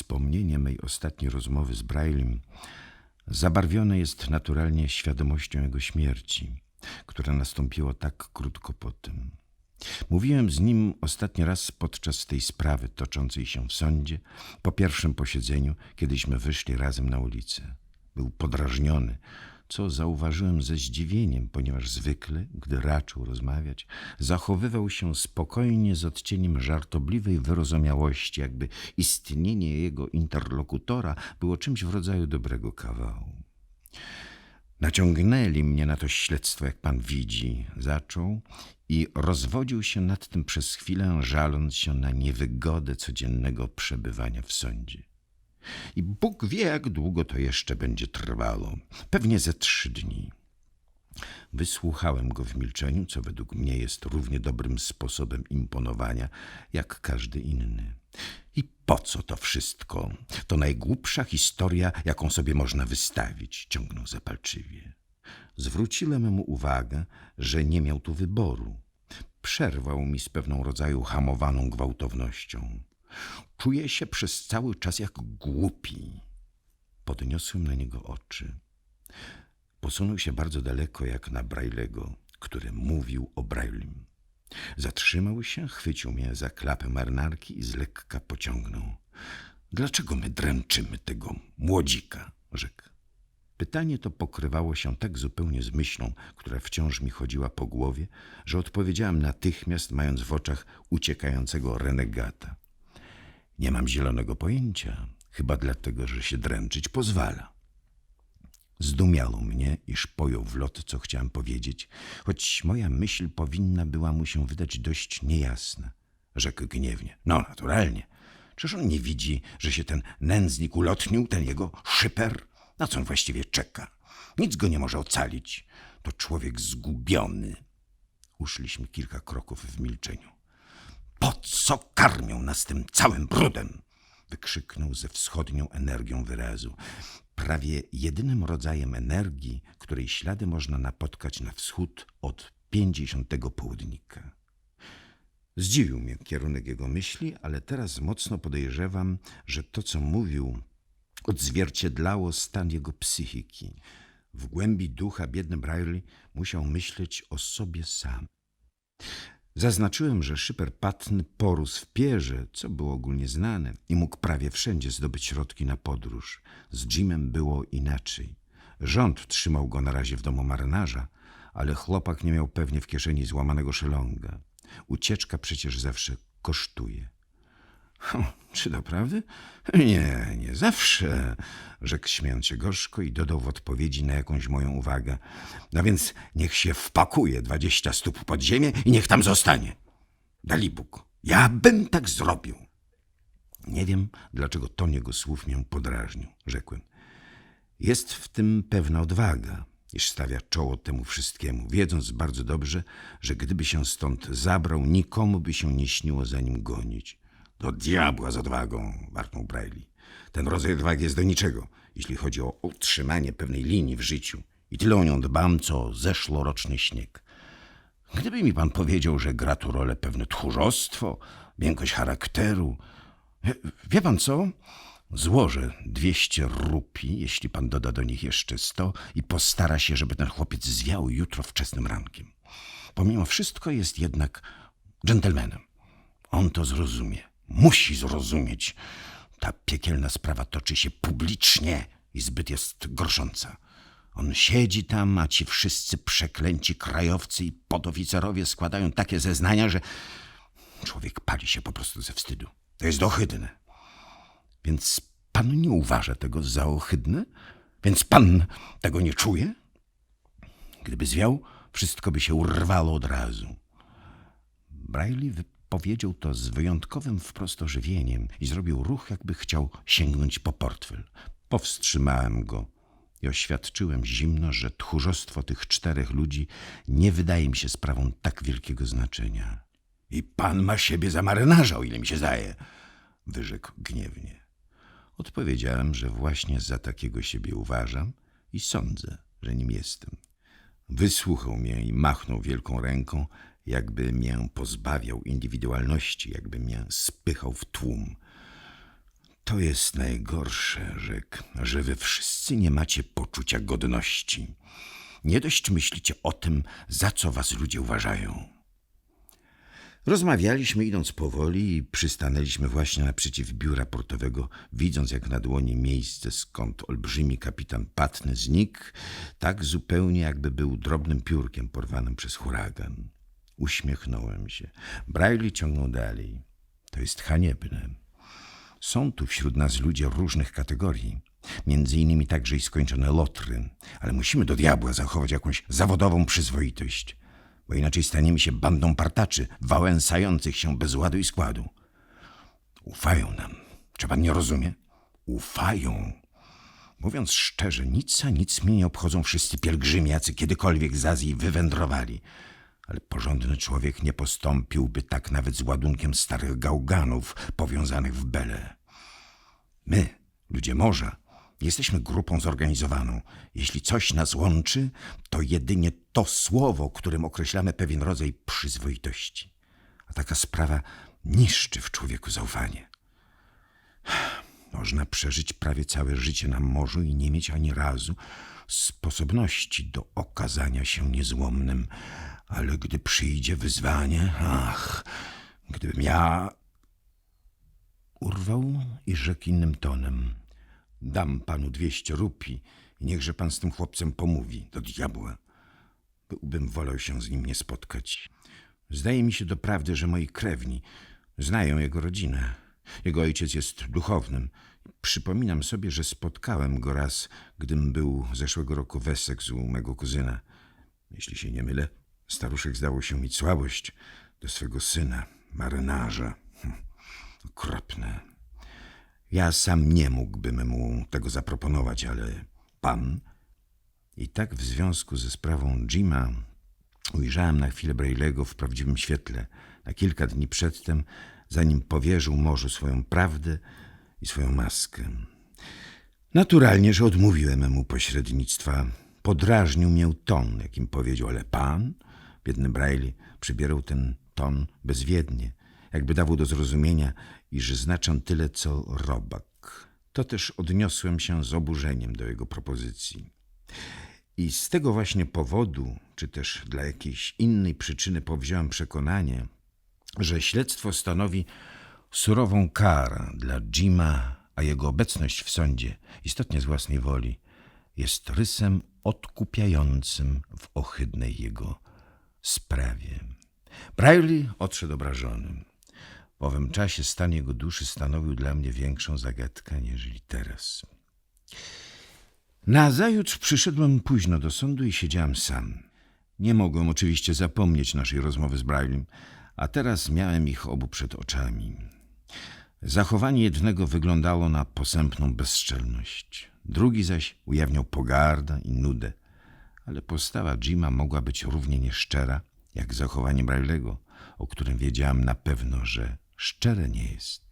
Wspomnienie mej ostatniej rozmowy z Braillem zabarwione jest naturalnie świadomością jego śmierci, która nastąpiła tak krótko po tym. Mówiłem z nim ostatni raz podczas tej sprawy toczącej się w sądzie, po pierwszym posiedzeniu, kiedyśmy wyszli razem na ulicę. Był podrażniony, co zauważyłem ze zdziwieniem, ponieważ zwykle, gdy raczył rozmawiać, zachowywał się spokojnie z odcieniem żartobliwej wyrozumiałości, jakby istnienie jego interlokutora było czymś w rodzaju dobrego kawału. Naciągnęli mnie na to śledztwo, jak pan widzi, zaczął i rozwodził się nad tym przez chwilę, żaląc się na niewygodę codziennego przebywania w sądzie. I Bóg wie, jak długo to jeszcze będzie trwało. Pewnie ze trzy dni. Wysłuchałem go w milczeniu, co według mnie jest równie dobrym sposobem imponowania, jak każdy inny. I po co to wszystko? To najgłupsza historia, jaką sobie można wystawić, ciągnął zapalczywie. Zwróciłem mu uwagę, że nie miał tu wyboru. Przerwał mi z pewną rodzaju hamowaną gwałtownością. Czuję się przez cały czas jak głupi. Podniosłem na niego oczy. Posunął się bardzo daleko, jak na Braillego, który mówił o Braillim. Zatrzymał się, chwycił mnie za klapę marynarki i z lekka pociągnął. Dlaczego my dręczymy tego młodzika? rzekł. Pytanie to pokrywało się tak zupełnie z myślą, która wciąż mi chodziła po głowie, że odpowiedziałem natychmiast, mając w oczach uciekającego renegata. Nie mam zielonego pojęcia, chyba dlatego, że się dręczyć pozwala. Zdumiało mnie, iż pojął w lot, co chciałem powiedzieć, choć moja myśl powinna była mu się wydać dość niejasna. Rzekł gniewnie. No, naturalnie. Czyż on nie widzi, że się ten nędznik ulotnił, ten jego szyper? Na co on właściwie czeka? Nic go nie może ocalić. To człowiek zgubiony. Uszliśmy kilka kroków w milczeniu. Po co karmią nas tym całym brudem? Wykrzyknął ze wschodnią energią wyrazu. Prawie jedynym rodzajem energii, której ślady można napotkać na wschód od pięćdziesiątego południka. Zdziwił mnie kierunek jego myśli, ale teraz mocno podejrzewam, że to, co mówił, odzwierciedlało stan jego psychiki. W głębi ducha biedny Brierley musiał myśleć o sobie sam. Zaznaczyłem, że szyper patny porósł w pierze, co było ogólnie znane i mógł prawie wszędzie zdobyć środki na podróż. Z Jimem było inaczej. Rząd trzymał go na razie w domu marynarza, ale chłopak nie miał pewnie w kieszeni złamanego szelonga. Ucieczka przecież zawsze kosztuje. Czy doprawdy? Nie, nie zawsze, rzekł śmiejąc się gorzko i dodał w odpowiedzi na jakąś moją uwagę. No więc niech się wpakuje dwadzieścia stóp pod ziemię i niech tam zostanie. Dali Bóg, ja bym tak zrobił. Nie wiem, dlaczego ton jego słów mię podrażnił, rzekłem. Jest w tym pewna odwaga, iż stawia czoło temu wszystkiemu, wiedząc bardzo dobrze, że gdyby się stąd zabrał, nikomu by się nie śniło za nim gonić. Do diabła z odwagą, warknął Braille. Ten rodzaj odwagi jest do niczego, jeśli chodzi o utrzymanie pewnej linii w życiu. I tyle o nią dbam, co zeszłoroczny śnieg. Gdyby mi pan powiedział, że gra tu rolę pewne tchórzostwo, miękkość charakteru... Wie pan co? Złożę dwieście rupi, jeśli pan doda do nich jeszcze sto i postara się, żeby ten chłopiec zwiał jutro wczesnym rankiem. Pomimo wszystko jest jednak dżentelmenem. On to zrozumie musi zrozumieć. Ta piekielna sprawa toczy się publicznie i zbyt jest gorsząca. On siedzi tam, a ci wszyscy przeklęci krajowcy i podoficerowie składają takie zeznania, że człowiek pali się po prostu ze wstydu. To jest ohydne. Więc pan nie uważa tego za ohydne? Więc pan tego nie czuje? Gdyby zwiał, wszystko by się urwało od razu. Braille Powiedział to z wyjątkowym wprost ożywieniem i zrobił ruch, jakby chciał sięgnąć po portfel. Powstrzymałem go i oświadczyłem zimno, że tchórzostwo tych czterech ludzi nie wydaje mi się sprawą tak wielkiego znaczenia. I pan ma siebie za marynarza, o ile mi się zdaje, wyrzekł gniewnie. Odpowiedziałem, że właśnie za takiego siebie uważam i sądzę, że nim jestem. Wysłuchał mnie i machnął wielką ręką, jakby mię pozbawiał indywidualności, jakby mię spychał w tłum. To jest najgorsze, rzekł, że wy wszyscy nie macie poczucia godności. Nie dość myślicie o tym, za co was ludzie uważają. Rozmawialiśmy idąc powoli i przystanęliśmy właśnie naprzeciw biura portowego, widząc jak na dłoni miejsce, skąd olbrzymi kapitan Patny znikł, tak zupełnie jakby był drobnym piórkiem porwanym przez huragan. Uśmiechnąłem się. Braille ciągnął dalej. To jest haniebne. Są tu wśród nas ludzie różnych kategorii, między innymi także i skończone lotry, ale musimy do diabła zachować jakąś zawodową przyzwoitość, bo inaczej staniemy się bandą partaczy, wałęsających się bez ładu i składu. Ufają nam. Czy pan nie rozumie? Ufają. Mówiąc szczerze, nic a nic mnie nie obchodzą wszyscy pielgrzymi, jacy kiedykolwiek z Azji wywędrowali. Ale porządny człowiek nie postąpiłby tak nawet z ładunkiem starych gałganów powiązanych w bele. My, ludzie morza, jesteśmy grupą zorganizowaną. Jeśli coś nas łączy, to jedynie to słowo, którym określamy pewien rodzaj przyzwoitości. A taka sprawa niszczy w człowieku zaufanie. Można przeżyć prawie całe życie na morzu i nie mieć ani razu sposobności do okazania się niezłomnym, ale gdy przyjdzie wyzwanie, ach, gdybym ja. Urwał i rzekł innym tonem: Dam panu dwieście rupi i niechże pan z tym chłopcem pomówi do diabła. Byłbym wolał się z nim nie spotkać. Zdaje mi się doprawdy, że moi krewni znają jego rodzinę. Jego ojciec jest duchownym. Przypominam sobie, że spotkałem go raz, gdym był zeszłego roku w Essex u mego kuzyna. Jeśli się nie mylę, staruszek zdało się mieć słabość do swego syna, marynarza. Hm, okropne. Ja sam nie mógłbym mu tego zaproponować, ale pan... I tak w związku ze sprawą Jima ujrzałem na chwilę Braille'ego w prawdziwym świetle. Na kilka dni przedtem zanim powierzył morzu swoją prawdę i swoją maskę. Naturalnie, że odmówiłem mu pośrednictwa. Podrażnił mię ton, jakim powiedział, ale pan, biedny Braille, przybierał ten ton bezwiednie, jakby dawał do zrozumienia, iż znaczę tyle, co robak. To też odniosłem się z oburzeniem do jego propozycji. I z tego właśnie powodu, czy też dla jakiejś innej przyczyny powziąłem przekonanie, że śledztwo stanowi surową karę dla Jima, a jego obecność w sądzie, istotnie z własnej woli, jest rysem odkupiającym w ohydnej jego sprawie. Brajli odszedł obrażony. W owym czasie stan jego duszy stanowił dla mnie większą zagadkę, niżeli teraz. Nazajutrz przyszedłem późno do sądu i siedziałem sam. Nie mogłem oczywiście zapomnieć naszej rozmowy z Brailem, a teraz miałem ich obu przed oczami. Zachowanie jednego wyglądało na posępną bezczelność, drugi zaś ujawniał pogardę i nudę, ale postawa Jima mogła być równie nieszczera jak zachowanie Braille'ego, o którym wiedziałem na pewno, że szczere nie jest.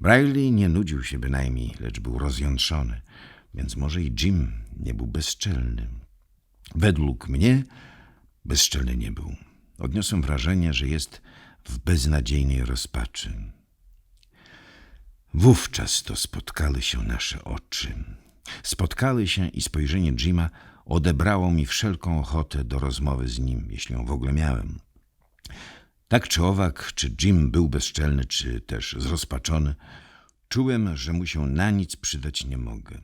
Braille nie nudził się bynajmniej, lecz był rozjątrzony, więc może i Jim nie był bezczelny. Według mnie bezczelny nie był. Odniosłem wrażenie, że jest w beznadziejnej rozpaczy. Wówczas to spotkały się nasze oczy. Spotkały się i spojrzenie Jima odebrało mi wszelką ochotę do rozmowy z nim, jeśli ją w ogóle miałem. Tak czy owak, czy Jim był bezczelny, czy też zrozpaczony, czułem, że mu się na nic przydać nie mogę.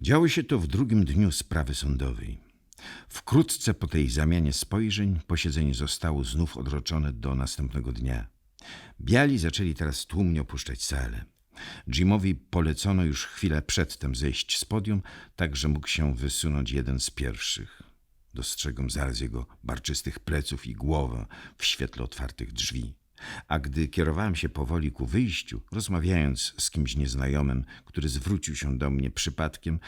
Działo się to w drugim dniu sprawy sądowej. Wkrótce po tej zamianie spojrzeń posiedzenie zostało znów odroczone do następnego dnia. Biali zaczęli teraz tłumnie opuszczać salę. Jimowi polecono już chwilę przedtem zejść z podium, tak że mógł się wysunąć jeden z pierwszych. Dostrzegłem zaraz jego barczystych pleców i głowę w świetle otwartych drzwi. A gdy kierowałem się powoli ku wyjściu, rozmawiając z kimś nieznajomym, który zwrócił się do mnie przypadkiem,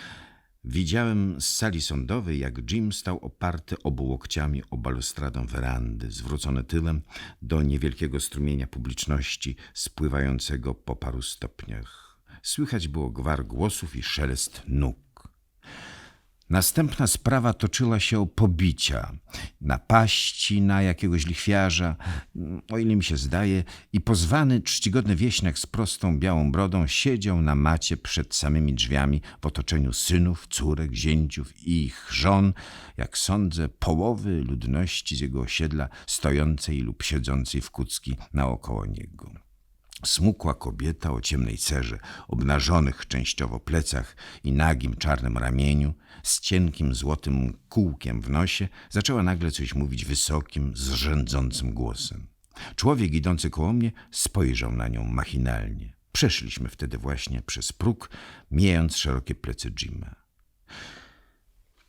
Widziałem z sali sądowej, jak Jim stał oparty obu łokciami o balustradę werandy, zwrócony tyłem do niewielkiego strumienia publiczności spływającego po paru stopniach. Słychać było gwar głosów i szelest nóg. Następna sprawa toczyła się o pobicia, napaści na jakiegoś lichwiarza, o ile mi się zdaje, i pozwany czcigodny wieśniak z prostą białą brodą siedział na macie przed samymi drzwiami w otoczeniu synów, córek, zięciów i ich żon, jak sądzę, połowy ludności z jego osiedla stojącej lub siedzącej w kucki naokoło niego. Smukła kobieta o ciemnej cerze, obnażonych częściowo plecach i nagim czarnym ramieniu, z cienkim złotym kółkiem w nosie, zaczęła nagle coś mówić wysokim, zrzędzącym głosem. Człowiek idący koło mnie spojrzał na nią machinalnie. Przeszliśmy wtedy właśnie przez próg, mijając szerokie plecy Jima.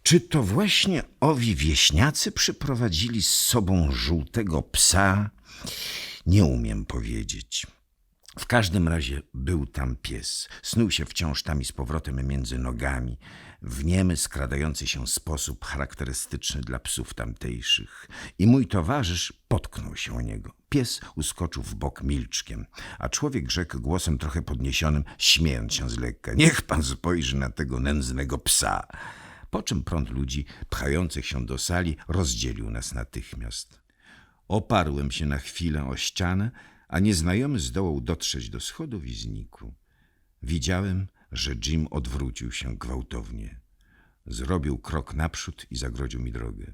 Czy to właśnie owi wieśniacy przyprowadzili z sobą żółtego psa? Nie umiem powiedzieć. W każdym razie był tam pies. Snuł się wciąż tam i z powrotem między nogami, w niemy skradający się sposób charakterystyczny dla psów tamtejszych. I mój towarzysz potknął się o niego. Pies uskoczył w bok milczkiem, a człowiek rzekł głosem trochę podniesionym, śmiejąc się z lekka. Niech pan spojrzy na tego nędznego psa. Po czym prąd ludzi pchających się do sali rozdzielił nas natychmiast. Oparłem się na chwilę o ścianę, a nieznajomy zdołał dotrzeć do schodów i znikł. Widziałem, że Jim odwrócił się gwałtownie. Zrobił krok naprzód i zagrodził mi drogę.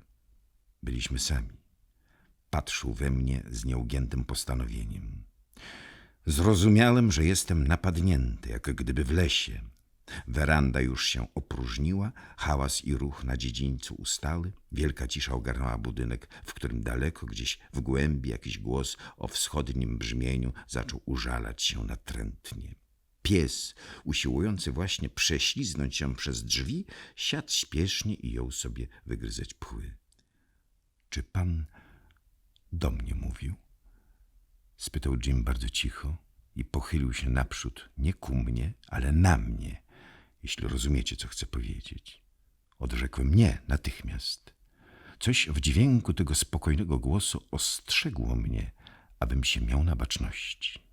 Byliśmy sami. Patrzył we mnie z nieugiętym postanowieniem. Zrozumiałem, że jestem napadnięty, jak gdyby w lesie. Weranda już się opróżniła, hałas i ruch na dziedzińcu ustały, wielka cisza ogarnęła budynek, w którym daleko gdzieś w głębi jakiś głos o wschodnim brzmieniu zaczął użalać się natrętnie. Pies, usiłujący właśnie prześliznąć się przez drzwi, siadł śpiesznie i jął sobie wygryzać pchły. Czy pan do mnie mówił? spytał Jim bardzo cicho i pochylił się naprzód, nie ku mnie, ale na mnie, jeśli rozumiecie, co chcę powiedzieć. Odrzekłem nie natychmiast. Coś w dźwięku tego spokojnego głosu ostrzegło mnie, abym się miał na baczności.